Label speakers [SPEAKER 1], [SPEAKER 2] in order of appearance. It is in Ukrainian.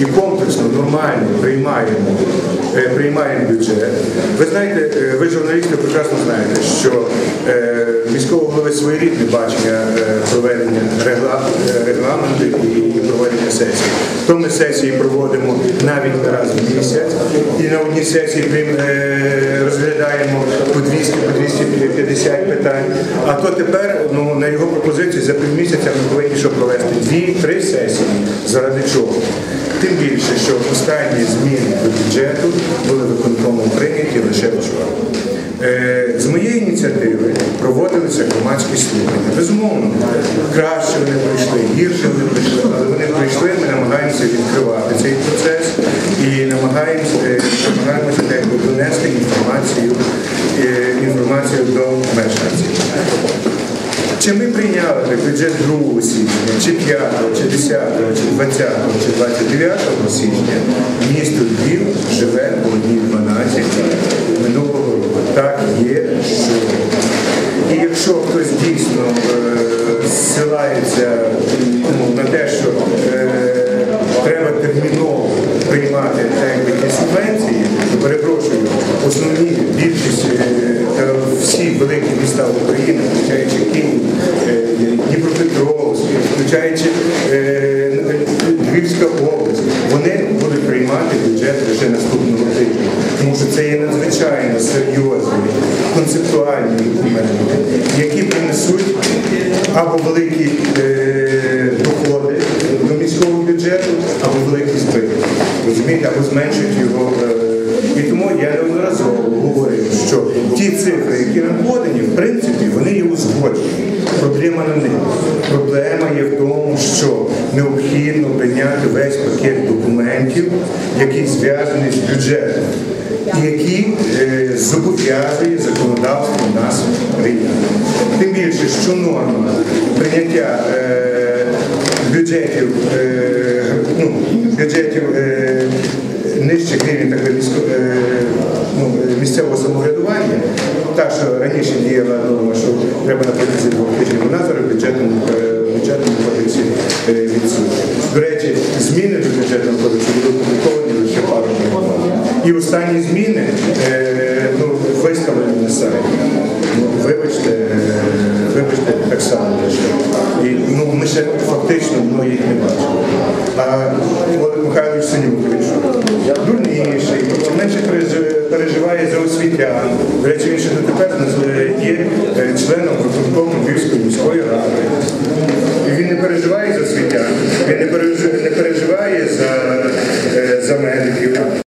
[SPEAKER 1] і комплексно, нормально приймаємо, е, приймаємо бюджет. Ви знаєте, е, ви журналісти прекрасно знаєте, що е, міського голови своєрідне бачення проведення регламенту і проведення сесії. То ми сесії проводимо навіть раз в місяць, і на одній сесії розглядаємо по 200 по 250 питань. А то тепер ну, на його пропозиції за півмісяця ми повинні що провести дві-три сесії. Заради чого? Тим більше, що останні зміни до бюджету були виконкомом прийняті лише вчора. Е, З моєї ініціативи проводилися громадські слухання. Безумовно, краще вони пройшли, гірше вони пройшли, але вони пройшли. Ми намагаємося відкривати цей процес і намагаємося, е, намагаємося донести інформацію до мешканців. Чи ми прийняли бюджет 2 січня, чи 5, чи 10, чи 20, чи 29 січня, місто Львів живе по одній 12 минулого року. Так є, що. І якщо хтось дійсно е, зсилається основні більшість е, всі великі міста України, включаючи Київ, е, Дніпропетровськ, включаючи е, Львівська область, вони будуть приймати бюджет лише наступного тижня. Тому що це є надзвичайно серйозні концептуальні документи, які принесуть або великі е, доходи до міського бюджету, або великі збитки. Розумієте, або зменшують його. е, і тому я неодноразово говорив, що ті цифри, які нам подані, в принципі, узгоджені. Проблема в них. Проблема є в тому, що необхідно прийняти весь пакет документів, який зв'язаний з бюджетом, які е, зобов'язує законодавство нас прийняти. Тим більше, що норма прийняття е, бюджетів, е, ну, бюджетів е, нижчих рівень е, ну, е, місцевого самоврядування, та, що раніше діяла норма, що треба на протязі двох тижнів, вона зараз в бюджетному, е, бюджетному кодексі е, відсутня. До речі, зміни до бюджетного кодексу були опубліковані лише пару днів. І останні зміни е, ну, виставлені на сайті. Ну, вибачте, вибачте, так само лише. І ну, ми ще фактично ну, їх не бачимо. А Олег Михайлович Синюкович, дурніший, за. До речі, він ще дотепер є е, членом виконкому Львівської міської ради. І він